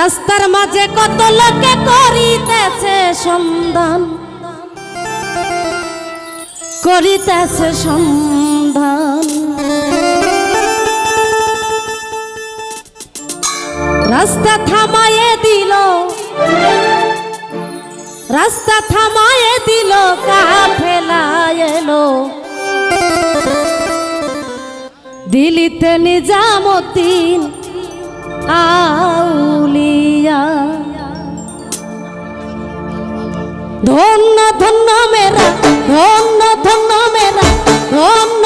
রাস্তার মাঝে কত লোকে করিতেছে সন্ধান। করিতেছে সন্ধান। রাস্তা থামায়ে দিল, রাস্তা থামায়ে দিল কাফেলা এলো। দিলিতে নিজামতিন আউলিয়া ধন্য ধন্য মেরা ধন্য ধন্য মেরা ধন্য